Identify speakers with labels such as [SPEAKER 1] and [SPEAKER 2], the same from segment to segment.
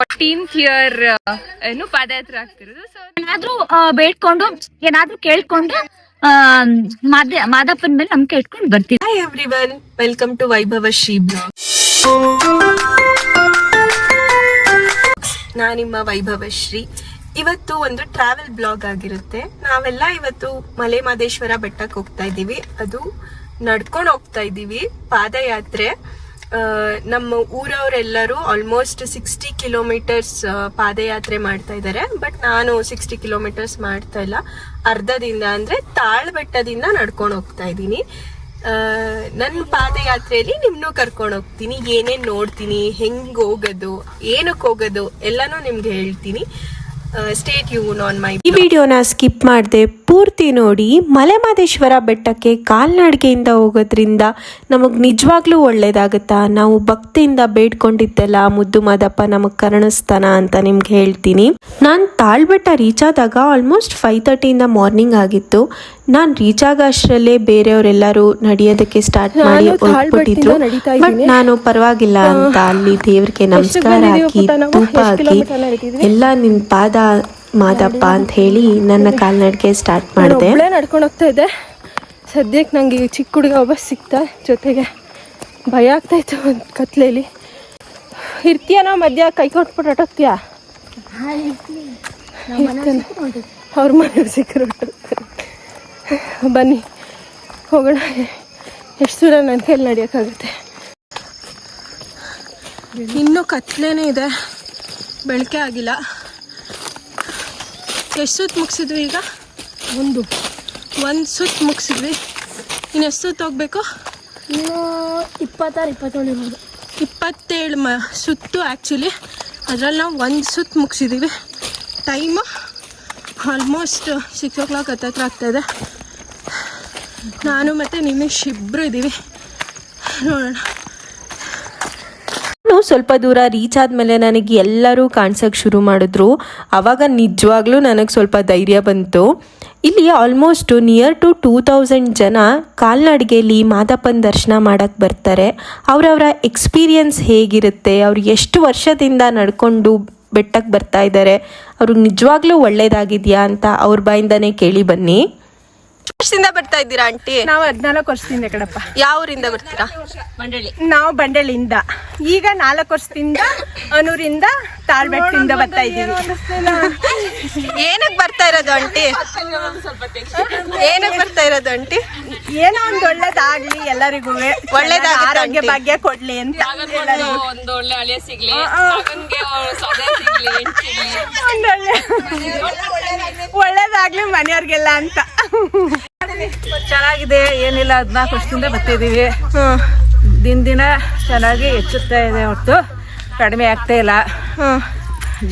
[SPEAKER 1] Fourteenth year ಏನು ಪಾದಯಾತ್ರೆ ಆಗ್ತಿರೋದು? ಸೊ
[SPEAKER 2] ಏನಾದ್ರೂ ಬೇಡ್ಕೊಂಡು, ಏನಾದ್ರೂ ಕೇಳ್ಕೊಂಡು ಮಾದಪ್ಪನ ಮೇಲೆ ನಂಬಿಕೆ ಇಟ್ಕೊಂಡು ಬರ್ತೀವಿ
[SPEAKER 3] ಹಾಯ್ ಎವ್ರಿವನ್ ವೆಲ್ಕಮ್ ಟು ವೈಭವ ಶ್ರೀ ಬ್ಲಾಗ್ ನಾ ನಿಮ್ಮ ವೈಭವ ಶ್ರೀ ಇವತ್ತು ಒಂದು ಟ್ರಾವೆಲ್ ಬ್ಲಾಗ್ ಆಗಿರುತ್ತೆ. ನಾವೆಲ್ಲ ಇವತ್ತು ಮಲೆ ಮಾದೇಶ್ವರ ಬೆಟ್ಟಕ್ಕೆ ಹೋಗ್ತಾ ಇದ್ದೀವಿ. ಅದು ನಡ್ಕೊಂಡು ಹೋಗ್ತಾ ಇದ್ದೀವಿ. ಪಾದಯಾತ್ರೆ. ನಮ್ಮ ಊರವರೆಲ್ಲರೂ ಆಲ್ಮೋಸ್ಟ್ ಸಿಕ್ಸ್ಟಿ ಕಿಲೋಮೀಟರ್ಸ್ ಪಾದಯಾತ್ರೆ ಮಾಡ್ತಾ ಇದ್ದಾರೆ. ಬಟ್ ನಾನು ಸಿಕ್ಸ್ಟಿ ಕಿಲೋಮೀಟರ್ಸ್ ಮಾಡ್ತಾ ಇಲ್ಲ. ಅರ್ಧದಿಂದ ಅಂದ್ರೆ ತಾಳ್ಬೆಟ್ಟದಿಂದ ನಡ್ಕೊಂಡು ಹೋಗ್ತಾ ಇದ್ದೀನಿ. ನನ್ನ ಪಾದಯಾತ್ರೆಯಲ್ಲಿ ನಿಮ್ಮನ್ನೂ ಕರ್ಕೊಂಡು ಹೋಗ್ತೀನಿ. ಏನೇನ್ ನೋಡ್ತೀನಿ, ಹೆಂಗೆ ಹೋಗೋದು, ಏನಕ್ಕೆ ಹೋಗೋದು ಎಲ್ಲನೂ ನಿಮ್ಗೆ ಹೇಳ್ತೀನಿ. ಸ್ಟೇಟ್ ಆನ್ ಮೈ
[SPEAKER 4] ಈ ವಿಡಿಯೋನ ಸ್ಕಿಪ್ ಮಾಡದೆ ಪೂರ್ತಿ ನೋಡಿ ಮಲೆಮಾದೇಶ್ವರ ಬೆಟ್ಟಕ್ಕೆ ಕಾಲ್ನಡಿಗೆಯಿಂದ ಹೋಗೋದ್ರಿಂದ ನಮಗೆ ನಿಜವಾಗ್ಲೂ ಒಳ್ಳೇದಾಗುತ್ತಾ? ನಾವು ಭಕ್ತಿಯಿಂದ ಬೇಡ್ಕೊಂಡಿದ್ದೆಲ್ಲ ಮುದ್ದು ಮಾದಪ್ಪ ನಮಗೆ ಕರುಣಿಸ್ತಾನ ಅಂತ ನಿಮ್ಗೆ ಹೇಳ್ತೀನಿ. ನಾನು ತಾಳ್ಬೆಟ್ಟ ರೀಚ್ ಆದಾಗ ಆಲ್ಮೋಸ್ಟ್ ಫೈವ್ ತರ್ಟಿಯಿಂದ ಮಾರ್ನಿಂಗ್ ಆಗಿತ್ತು. ನಾನು ರೀಚ್ ಆಗೋ ಅಷ್ಟರಲ್ಲೇ ಬೇರೆಯವರೆಲ್ಲರೂ ನಡೆಯೋದಕ್ಕೆ ಸ್ಟಾರ್ಟ್ ಮಾಡಿ ಹೊರಟ್ಬಿಟ್ಟಿದ್ರು ಬಟ್ ನಾನು ಪರವಾಗಿಲ್ಲ ಅಂತ ಅಲ್ಲಿ ದೇವ್ರಿಗೆ ನಮಸ್ಕಾರ ಹಾಕಿ ತೂಪ ಹಾಕಿ ಎಲ್ಲ ನಿನ್ ಪಾದ ಮಾದಪ್ಪ ಅಂತ ಹೇಳಿ ನನ್ನ ಕಾಲ್ನಡಿಗೆ ಸ್ಟಾರ್ಟ್ ಮಾಡಿದೆ.
[SPEAKER 3] ನಡ್ಕೊಂಡೋಗ್ತಾ ನಡ್ಕೊಂಡು ಹೋಗ್ತಾ ಇದ್ದೆ. ಸದ್ಯಕ್ಕೆ ನಂಗೆ ಈ ಚಿಕ್ಕ ಹುಡುಗ ಒಬ್ಬ ಸಿಕ್ತ ಜೊತೆಗೆ. ಭಯ ಆಗ್ತಾ ಇತ್ತು ಒಂದು ಕತ್ಲೇಲಿ ಇರ್ತೀಯನೋ ಮಧ್ಯ? ಕೈ ಕೊಟ್ಬಿಟ್ಟು ಹೊಟ್ಟೋಗ್ತೀಯ ಅವ್ರ ಮನೆಯವ್ರು ಸಿಕ್ಕರು ಬನ್ನಿ ಹೋಗೋಣ. ಎಷ್ಟು ದೂರ ನನ್ನ ಕೈಲಿ ನಡೆಯೋಕ್ಕಾಗುತ್ತೆ? ಇನ್ನೂ ಕತ್ಲೇನೇ ಇದೆ. ಬೆಳಕೆ ಆಗಿಲ್ಲ. ಎಷ್ಟು ಸುತ್ತು ಮುಗಿಸಿದ್ವಿ ಈಗ? ಒಂದು. ಒಂದು ಸುತ್ತು ಮುಗಿಸಿದ್ವಿ. ಇನ್ನು ಎಷ್ಟು ಸುತ್ತು ಹೋಗಬೇಕು?
[SPEAKER 5] ಇನ್ನು ಇಪ್ಪತ್ತಾರು ಇಪ್ಪತ್ತೇಳು ಇರ್ಬೋದು.
[SPEAKER 3] ಇಪ್ಪತ್ತೇಳು ಮ ಸುತ್ತು ಆ್ಯಕ್ಚುಲಿ ಅದರಲ್ಲಿ ನಾವು ಒಂದು ಸುತ್ತು ಮುಗಿಸಿದ್ದೀವಿ time almost six o'clock ಹತ್ತತ್ರ ಆಗ್ತಾಯಿದೆ ನಾನು ಮತ್ತು ನಿಮಿಷ್ ಇಬ್ಬರು ಇದ್ದೀವಿ ನೋಡೋಣ.
[SPEAKER 4] ಸ್ವಲ್ಪ ದೂರ ರೀಚ್ ಆದ್ಮೇಲೆ ನನಗೆ ಎಲ್ಲರೂ ಕಾಣಿಸೋಕೆ ಶುರು ಮಾಡಿದ್ರು. ಆವಾಗ ನಿಜವಾಗ್ಲೂ ನನಗೆ ಸ್ವಲ್ಪ ಧೈರ್ಯ ಬಂತು. ಇಲ್ಲಿ almost near to two thousand ಜನ ಕಾಲ್ನಡಿಗೆಯಲ್ಲಿ ಮಾದಪ್ಪನ ದರ್ಶನ ಮಾಡೋಕ್ಕೆ ಬರ್ತಾರೆ. ಅವರವರ ಎಕ್ಸ್ಪೀರಿಯನ್ಸ್ ಹೇಗಿರುತ್ತೆ, ಅವ್ರು ಎಷ್ಟು ವರ್ಷದಿಂದ ನಡ್ಕೊಂಡು ಬೆಟ್ಟಕ್ಕೆ ಬರ್ತಾ ಇದ್ದಾರೆ ಅವ್ರಿಗೆ ನಿಜವಾಗ್ಲೂ ಒಳ್ಳೆಯದಾಗಿದೆಯಾ ಅಂತ ಅವ್ರ ಬಾಯಿಂದನೇ ಕೇಳಿ ಬನ್ನಿ.
[SPEAKER 3] ವರ್ಷದಿಂದ ಬರ್ತಾ ಇದ್ದೀರಾ ಆಂಟಿ?
[SPEAKER 6] ನಾವು ಹದಿನಾಲ್ಕು ವರ್ಷದಿಂದ ಕಡಪ್ಪ
[SPEAKER 3] ಯಾವ ಊರಿಂದ ಬರ್ತೀರಾ?
[SPEAKER 6] ನಾವು ಬಂಡಳಿಯಿಂದ ಈಗ ನಾಲ್ಕು ವರ್ಷದಿಂದ ಅನೂರಿಂದ ತಾಳ್ಬೆಟ್ಟಿಂದ ಬರ್ತಾ ಇದ್ದೀವಿ.
[SPEAKER 3] ಏನಕ್ಕೆ ಬರ್ತಾ ಇರೋದು ಆಂಟಿ? ಏನಕ್ಕೆ ಬರ್ತಾ ಇರೋದು ಆಂಟಿ?
[SPEAKER 6] ಏನೋ ಒಂದು ಒಳ್ಳೇದಾಗ್ಲಿ ಎಲ್ಲರಿಗೂ.
[SPEAKER 3] ಒಳ್ಳೇದ
[SPEAKER 6] ಆರೋಗ್ಯ. ಭಾಗ್ಯ ಕೊಡ್ಲಿ ಅಂತ
[SPEAKER 1] ಒಂದು ಒಳ್ಳೆ ಸಿಗ್ಲಿ.
[SPEAKER 6] ಒಂದೊಳ್ಳೆ ಒಳ್ಳೇದಾಗ್ಲಿ ಮನೆಯವ್ರಿಗೆಲ್ಲ ಅಂತ. ಚೆನ್ನಾಗಿದೆ. ಏನಿಲ್ಲ ಹದಿನಾಲ್ಕು ವರ್ಷದಿಂದ ಬರ್ತಿದ್ದೀವಿ ದಿನ ದಿನ ಚೆನ್ನಾಗಿ ಹೆಚ್ಚುತ್ತಾ ಇದೆ ಹೊರತು ಕಡಿಮೆ ಆಗ್ತಾ ಇಲ್ಲ.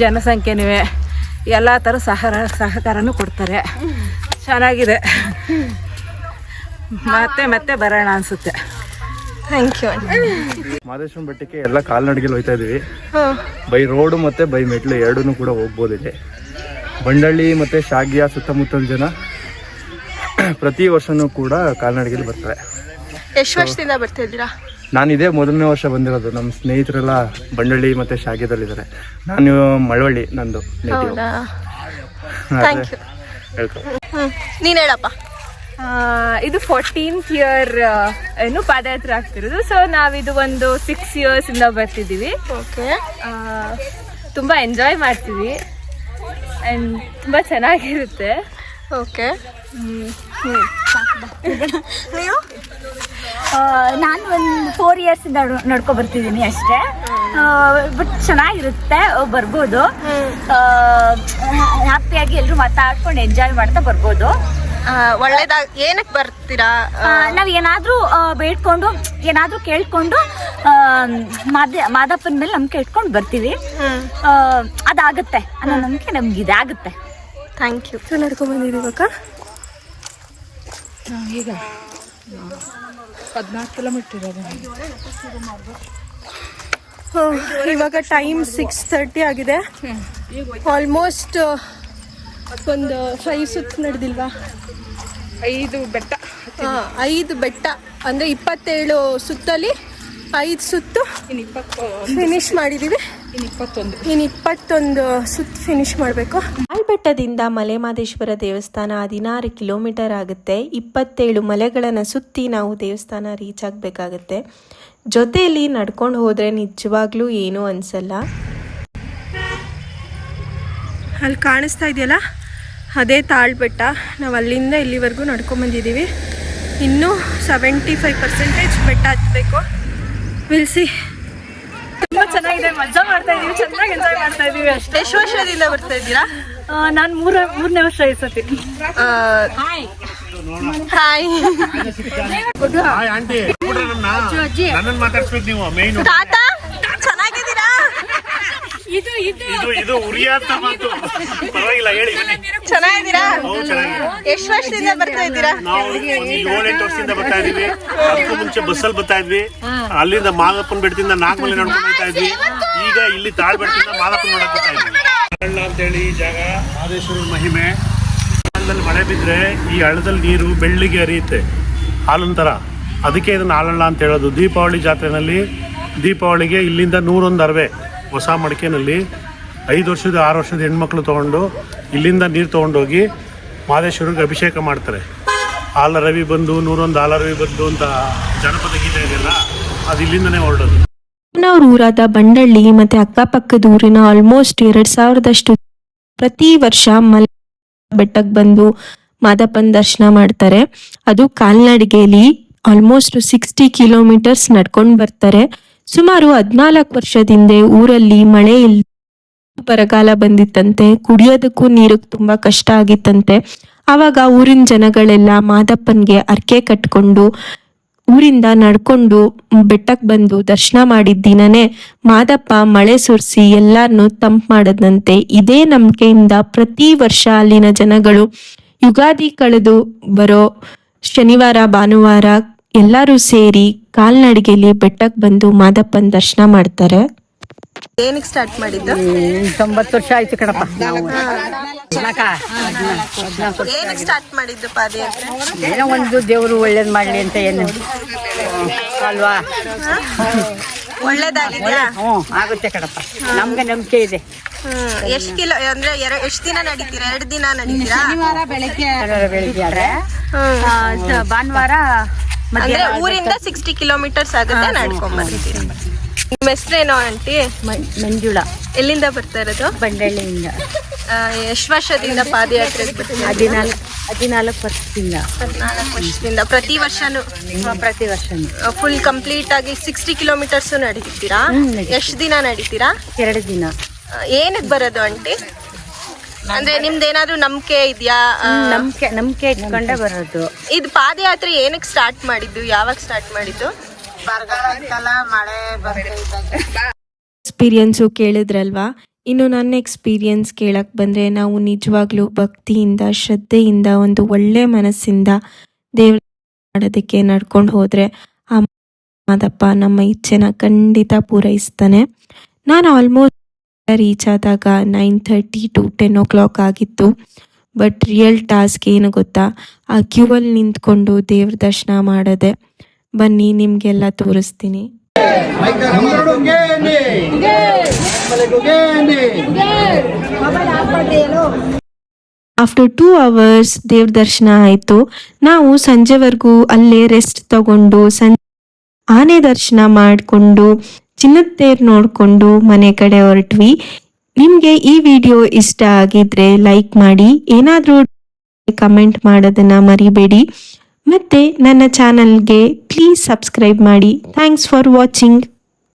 [SPEAKER 6] ಜನಸಂಖ್ಯೆನೂ ಎಲ್ಲ ಥರ ಸಹಕಾರ ಸಹಕಾರನೂ ಕೊಡ್ತಾರೆ. ಚೆನ್ನಾಗಿದೆ. ಮತ್ತೆ ಮತ್ತೆ ಬರೋಣ ಅನ್ಸುತ್ತೆ.
[SPEAKER 3] ಥ್ಯಾಂಕ್ ಯು
[SPEAKER 7] ಮಾದೇಶ್ವರ ಬೆಟ್ಟಕ್ಕೆ ಎಲ್ಲ ಕಾಲ್ನಡಿಗೆ ಹೋಯ್ತಾ ಇದೀವಿ. ಬೈ ರೋಡು ಮತ್ತೆ ಬೈ ಮೆಟ್ಲು ಎರಡೂ ಕೂಡ ಹೋಗ್ಬೋದಿದೆ ಬಂಡಳ್ಳಿ ಮತ್ತೆ ಶಾಗಿಯ ಸುತ್ತಮುತ್ತಲ ಜನ ಪ್ರತಿ ವರ್ಷನೂ ಕೂಡ ಕಾಲ್ನಡಿಗೆಲಿ ಬರ್ತಾರೆ
[SPEAKER 3] ಎಷ್ಟು ವರ್ಷದಿಂದ ಬರ್ತಾ ಇದ್ದೀರಾ?
[SPEAKER 7] ನಾನು ಇದೇ ಮೊದಲನೇ ವರ್ಷ ಬಂದಿರೋದು. ನಮ್ಮ ಸ್ನೇಹಿತರೆಲ್ಲ ಬಂಡಳ್ಳಿ ಮತ್ತೆ ಶಾಗ್ಯದಲ್ಲಿದ್ದಾರೆ ನಾನು ಮಳವಳ್ಳಿ ನಂದು
[SPEAKER 3] ನೀನು ಹೇಳಪ್ಪ.
[SPEAKER 1] ಆ, ಇದು ಫೋರ್ಟೀನ್ತ್ ಇಯರ್ ಏನು ಪಾದಯಾತ್ರೆ ಆಗ್ತಿರೋದು. ಸೊ ನಾವಿದು ಒಂದು ಸಿಕ್ಸ್ ಇಯರ್ಸ್ ಇಂದ ಬರ್ತಿದ್ದೀವಿ.
[SPEAKER 3] ಓಕೆ
[SPEAKER 1] ತುಂಬ ತುಂಬಾ ಎಂಜಾಯ್ ಮಾಡ್ತೀವಿ. ಅಂಡ್ ತುಂಬಾ ಚೆನ್ನಾಗಿರುತ್ತೆ.
[SPEAKER 3] ಓಕೆ.
[SPEAKER 2] ನೀವು? ನಾನು ಒಂದು ಫೋರ್ ಇಯರ್ಸ್ ಇಂದ ನಡ್ಕೊ ಬರ್ತಿದ್ದೀನಿ ಅಷ್ಟೇ. ಬಟ್ ಚೆನ್ನಾಗಿರುತ್ತೆ ಬರ್ಬೋದು. ಹ್ಯಾಪಿಯಾಗಿ ಎಲ್ಲರೂ ಮಾತಾಡ್ಕೊಂಡು ಎಂಜಾಯ್ ಮಾಡ್ತಾ ಬರ್ಬೋದು.
[SPEAKER 3] ಒಳ್ಳೇದಾಗ ಏನಕ್ಕೆ ಬರ್ತೀರಾ?
[SPEAKER 2] ನಾವು ಏನಾದರೂ ಬೇಡ್ಕೊಂಡು ಏನಾದ್ರೂ ಕೇಳ್ಕೊಂಡು ಮಾದ ಮಾದಪ್ಪನ ಮೇಲೆ ನಂಬಿಕೆ ಇಟ್ಕೊಂಡು ಬರ್ತೀವಿ. ಅದಾಗುತ್ತೆ ಅದಾಗತ್ತೆ ಅನ್ನೋ ನಂಬಿಕೆ ನಮ್ಗೆ ಇದಾಗುತ್ತೆ
[SPEAKER 3] ಥ್ಯಾಂಕ್ ಯು ನಡ್ಕೊಂಡ್ ಬಂದಿದ್ದೀವಿ ಇವಾಗ ಹಾಂ ಇವಾಗ ಟೈಮ್ ಸಿಕ್ಸ್ ತರ್ಟಿ ಆಗಿದೆ. ಆಲ್ಮೋಸ್ಟ್ ಒಂದು ಫೈವ್ ಸುತ್ತು ನಡೆದಿಲ್ವಾ?
[SPEAKER 6] ಐದು ಬೆಟ್ಟ.
[SPEAKER 3] ಹಾಂ ಐದು ಬೆಟ್ಟ. ಅಂದರೆ ಇಪ್ಪತ್ತೇಳು ಸುತ್ತಲ್ಲಿ ಐದು ಸುತ್ತು ಫಿನಿಶ್ ಮಾಡಿದೀವಿ ಇನ್ನು ಇಪ್ಪತ್ತೊಂದು ಸುತ್ತ ಫಿನಿಶ್ ಮಾಡಬೇಕು.
[SPEAKER 4] ಆಲ್ಬೆಟ್ಟದಿಂದ ಮಲೆಮಾದೇಶ್ವರ ದೇವಸ್ಥಾನ ಹದಿನಾರು ಕಿಲೋಮೀಟರ್ ಆಗುತ್ತೆ. ಇಪ್ಪತ್ತೇಳು ಮಲೆಗಳನ್ನು ಸುತ್ತಿ ನಾವು ದೇವಸ್ಥಾನ ರೀಚ್ ಆಗಬೇಕಾಗತ್ತೆ. ಜೊತೆಯಲ್ಲಿ ನಡ್ಕೊಂಡು ಹೋದರೆ ನಿಜವಾಗ್ಲೂ ಏನೂ ಅನಿಸಲ್ಲ.
[SPEAKER 3] ಅಲ್ಲಿ ಕಾಣಿಸ್ತಾ ಇದೆಯಲ್ಲ? ಅದೇ ತಾಳ್ಬೆಟ್ಟ. ನಾವು ಅಲ್ಲಿಂದ ಇಲ್ಲಿವರೆಗೂ ನಡ್ಕೊಂಬಂದಿದ್ದೀವಿ ಇನ್ನೂ ಸೆವೆಂಟಿ ಫೈವ್ ಪರ್ಸೆಂಟೇಜ್ ಬೆಟ್ಟ ಹತ್ತಬೇಕು ವಿಲ್ಸಿ
[SPEAKER 1] ಚೆನ್ನಾಗಿದೆ ಮಜಾ ಮಾಡ್ತಾ ಇದೀವಿ ಚೆನ್ನಾಗಿ ಎಂಜಾಯ್ ಮಾಡ್ತಾ ಇದೀವಿ ಅಷ್ಟೇ.
[SPEAKER 3] ಎಷ್ಟು ವರ್ಷದಿಂದ ಬರ್ತಾ ಇದ್ದೀರಾ?
[SPEAKER 1] ನಾನು ಮೂರ ಮೂರನೇ ವರ್ಷ ಈ ಸತಿ.
[SPEAKER 3] ಹಾಯ್
[SPEAKER 8] ನನ್ನನ್ನು ಮಾತಾಡ್ಸ್ಬೇಕು ನೀವು ಮೈನ್
[SPEAKER 3] ತಾತ?
[SPEAKER 1] ಇದು ಇದು.
[SPEAKER 8] ಇದು ಉರಿಯಾತ ಮಾತು. ಪರವಾಗಿಲ್ಲ ಹೇಳಿ.
[SPEAKER 3] ಚೆನ್ನಾಗಿದ್ದೀರಾ?
[SPEAKER 8] ಚೆನ್ನಾಗಿದೆ.
[SPEAKER 3] ಎಷ್ಟು ವರ್ಷದಿಂದ ಬರ್ತಾ ಇದ್ದೀರಾ?
[SPEAKER 8] ನಾವು ಏಳೆಂಟು ವರ್ಷದಿಂದ ಬರ್ತಾ ಇದೀವಿ ಅದಕ್ಕೂ ಮುಂಚೆ ಬಸ್ಸಲ್ಲಿ ಬರ್ತಾ ಇದ್ವಿ. ಅಲ್ಲಿಂದ ಮಾದಪ್ಪನ ಬೆಟ್ಟದಿಂದ ನಾಗಮಲೆ ನಡ್ಕೊಂಡು ಬರ್ತಾ ಇದ್ವಿ. ಈಗ ಇಲ್ಲಿ ತಾಳ್ಬೆಟ್ಟದಿಂದ ಮಾದಪ್ಪನ ನೋಡಕ್ ಬರ್ತಾ ಇದ್ವಿ. ಅಂತೇಳಿ ಈ ಜಾಗ. ಮಹದೇಶ್ವರನ ಮಹಿಮೆ. ಹಳ್ಳದಲ್ಲಿ ಮಳೆ ಬಿದ್ದರೆ ಈ ಹಳ್ಳದಲ್ಲಿ ನೀರು ಬೆಳ್ಳಿಗೆ ಹರಿಯುತ್ತೆ. ಹಾಲಿನ ಥರ ಅದಕ್ಕೆ ಇದನ್ನು ಹಾಲಳ್ಳ ಅಂತ ಹೇಳೋದು. ದೀಪಾವಳಿ ಜಾತ್ರೆನಲ್ಲಿ ದೀಪಾವಳಿಗೆ ಇಲ್ಲಿಂದ ನೂರೊಂದು ಅರವೆ. ಹೊಸ ಮಡಿಕೆನಲ್ಲಿ ಐದು ವರ್ಷದ, ಆರು ವರ್ಷದ ಹೆಣ್ಮಕ್ಳು ತೊಗೊಂಡು ಇಲ್ಲಿಂದ ನೀರು ತೊಗೊಂಡೋಗಿ ಮಹದೇಶ್ವರಿಗೆ ಅಭಿಷೇಕ ಮಾಡ್ತಾರೆ. ಆಲ ರವಿ ಬಂದು, ನೂರೊಂದು ಹಾಲ ರವಿ ಬಂದು ಅಂತ ಜನಪದ ಗೀತೆ ಇದೆಯಲ್ಲ, ಅದು ಇಲ್ಲಿಂದನೇ ಹೊರಡೋದು.
[SPEAKER 4] ಅವ್ರ ಊರಾದ ಬಂಡಳ್ಳಿ ಮತ್ತು ಅಕ್ಕಪಕ್ಕದ ಊರಿನ ಆಲ್ಮೋಸ್ಟ್ ಎರಡು ಸಾವಿರದಷ್ಟು ಪ್ರತಿ ವರ್ಷ ಮಲ್ ಬೆಟ್ಟಕ್ಕೆ ಬಂದು ಮಾದಪ್ಪನ ದರ್ಶನ ಮಾಡ್ತಾರೆ. ಅದು ಕಾಲ್ನಡಿಗೆಯಲ್ಲಿ ಆಲ್ಮೋಸ್ಟ್ ಸಿಕ್ಸ್ಟಿ ಕಿಲೋಮೀಟರ್ಸ್ ನಡ್ಕೊಂಡು ಬರ್ತಾರೆ. ಸುಮಾರು ಹದಿನಾಲ್ಕು ವರ್ಷದಿಂದ ಊರಲ್ಲಿ ಮಳೆ ಇಲ್ಲ ಬರಗಾಲ ಬಂದಿತ್ತಂತೆ. ಕುಡಿಯೋದಕ್ಕೂ ನೀರಿಗೆ ತುಂಬ ಕಷ್ಟ ಆಗಿತ್ತಂತೆ. ಆವಾಗ ಊರಿನ ಜನಗಳೆಲ್ಲ ಮಾದಪ್ಪನಿಗೆ ಅರ್ಕೆ ಕಟ್ಕೊಂಡು ಊರಿಂದ ನಡ್ಕೊಂಡು ಬೆಟ್ಟಕ್ಕೆ ಬಂದು ದರ್ಶನ ಮಾಡಿದ ದಿನನೇ ಮಾದಪ್ಪ ಮಳೆ ಸುರಿಸಿ ಎಲ್ಲರನ್ನು ತಂಪು ಮಾಡದಂತೆ ಇದೇ ನಂಬಿಕೆಯಿಂದ ಪ್ರತಿ ವರ್ಷ ಅಲ್ಲಿನ ಜನಗಳು ಯುಗಾದಿ ಕಳೆದು ಬರೋ ಶನಿವಾರ, ಭಾನುವಾರ ಎಲ್ಲರೂ ಸೇರಿ ಕಾಲ್ನಡಿಗೆಯಲ್ಲಿ ಬೆಟ್ಟಕ್ಕೆ ಬಂದು ಮಾದಪ್ಪನ ದರ್ಶನ ಮಾಡ್ತಾರೆ.
[SPEAKER 3] ಏನಕ್ಕೆ ಸ್ಟಾರ್ಟ್ ಮಾಡಿದ್ದು?
[SPEAKER 6] ತೊಂಬತ್ತು ವರ್ಷ ಆಯ್ತು ಕಣಪ್ಪ.
[SPEAKER 3] ಏನಕ್ಕೆ ಸ್ಟಾರ್ಟ್ ಮಾಡಿದ್ದು ಪಾದಯಾತ್ರೆ
[SPEAKER 6] ಏನೋ ಒಂದು ದೇವರು ಒಳ್ಳೇದು ಮಾಡಲಿ ಅಂತ ಏನು? ಅಲ್ವಾ?
[SPEAKER 3] ಒಳ್ಳೇದಾಗಿದೆಯಾ?
[SPEAKER 6] ಹ್ಞೂ ಆಗುತ್ತೆ ಕಣಪ್ಪ. ನಮ್ಗೆ ನಂಬಿಕೆ ಇದೆ.
[SPEAKER 3] ಎಷ್ಟು ಕಿಲೋ ಅಂದ್ರೆ ಎಷ್ಟು ಎಷ್ಟ್ ದಿನ ನಡೀತೀರಾ? ಎರಡು ದಿನ ನಡೀತೀರಾ?
[SPEAKER 6] ಬೆಳಿಗ್ಗೆ ಆ, ಭಾನುವಾರ
[SPEAKER 3] ಅಂದ್ರೆ ಊರಿಂದ ಸಿಕ್ಸ್ಟಿ ಕಿಲೋಮೀಟರ್ಸ್ ಆಗುತ್ತೆ ನಡ್ಕೊಂಡ್ ಬರ್ತೀರಾ ನಿಮ್ಮ ಹೆಸರೇನೋ ಆಂಟಿ?
[SPEAKER 6] ಮಂಜುಳ.
[SPEAKER 3] ಎಲ್ಲಿಂದ ಬರ್ತಾ ಇರೋದು?
[SPEAKER 6] ಬಂಡಳ್ಳಿಯಿಂದ.
[SPEAKER 3] ಎಷ್ಟು ವರ್ಷದಿಂದ ಪಾದಯಾತ್ರೆ
[SPEAKER 6] ಹದಿನಾಲ್ಕು ಹದಿನಾಲ್ಕು ವರ್ಷದಿಂದ.
[SPEAKER 3] ಹದಿನಾಲ್ಕು ವರ್ಷದಿಂದ. ಪ್ರತಿ ವರ್ಷನೂ?
[SPEAKER 6] ಪ್ರತಿ ವರ್ಷನೂ.
[SPEAKER 3] ಫುಲ್ ಕಂಪ್ಲೀಟ್ ಆಗಿ ಸಿಕ್ಸ್ಟಿ ಕಿಲೋಮೀಟರ್ಸ್ ನಡೀತೀರಾ ಎಷ್ಟು ದಿನ ನಡೀತೀರಾ?
[SPEAKER 6] ಎರಡು ದಿನ.
[SPEAKER 3] ಏನಕ್ಕೆ ಬರೋದು ಆಂಟಿ? ಅಂದ್ರೆ ನಿಮ್ದು ಏನಾದ್ರು ನಂಬಿಕೆ ಇದೆಯಾ?
[SPEAKER 6] ನಂಬಿಕೆ ನಂಬಿಕೆ ಇಟ್ಕೊಂಡೇ ಬರೋದು.
[SPEAKER 3] ಇದು ಪಾದಯಾತ್ರೆ ಏನಕ್ಕೆ ಸ್ಟಾರ್ಟ್ ಮಾಡಿದ್ದು? ಯಾವಾಗ ಸ್ಟಾರ್ಟ್ ಮಾಡಿದ್ದು?
[SPEAKER 4] ಎಕ್ಸ್ಪೀರಿಯನ್ಸು ಕೇಳಿದ್ರಲ್ವಾ? ಇನ್ನು ನನ್ನ ಎಕ್ಸ್ಪೀರಿಯನ್ಸ್ ಕೇಳಕ್ಕೆ ಬಂದ್ರೆ ನಾವು ನಿಜವಾಗ್ಲೂ ಭಕ್ತಿಯಿಂದ ಶ್ರದ್ಧೆಯಿಂದ ಒಂದು ಒಳ್ಳೆ ಮನಸ್ಸಿಂದ ದೇವ್ರ ಮಾಡೋದಕ್ಕೆ ನಡ್ಕೊಂಡು ಹೋದ್ರೆ ಆ ಮಾದಪ್ಪ ನಮ್ಮ ಇಚ್ಛೆನ ಖಂಡಿತ ಪೂರೈಸ್ತಾನೆ. ನಾನು ಆಲ್ಮೋಸ್ಟ್ ರೀಚ್ ಆದಾಗ nine thirty to ten o'clock ಆಗಿತ್ತು. ಬಟ್ ರಿಯಲ್ ಟಾಸ್ಕ್ ಏನು ಗೊತ್ತಾ? ಆ ಕ್ಯೂವಲ್ಲಿ ನಿಂತ್ಕೊಂಡು ದೇವ್ರ ದರ್ಶನ ಮಾಡದೆ ಬನ್ನಿ, ನಿಮಗೆಲ್ಲ ತೋರಿಸ್ತೀನಿ. ಆಫ್ಟರ್ ಟೂ ಅವರ್ಸ್ ದೇವ್ರ ದರ್ಶನ ಆಯಿತು. ನಾವು ಸಂಜೆವರೆಗೂ ಅಲ್ಲೇ ರೆಸ್ಟ್ ತಗೊಂಡು ಸಂಜೆ ಆನೆ ದರ್ಶನ ಮಾಡಿಕೊಂಡು ಚಿನ್ನದ ತೇರ್ ನೋಡಿಕೊಂಡು ಮನೆ ಕಡೆ ಹೊರಟ್ವಿ. ನಿಮಗೆ ಈ ವಿಡಿಯೋ ಇಷ್ಟ ಆಗಿದ್ರೆ ಲೈಕ್ ಮಾಡಿ, ಏನಾದರೂ ಕಮೆಂಟ್ ಮಾಡೋದನ್ನ ಮರಿಬೇಡಿ. ಮತ್ತು ನನ್ನ ಚಾನಲ್ಗೆ ಪ್ಲೀಸ್ ಸಬ್ಸ್ಕ್ರೈಬ್ ಮಾಡಿ. Thanks for watching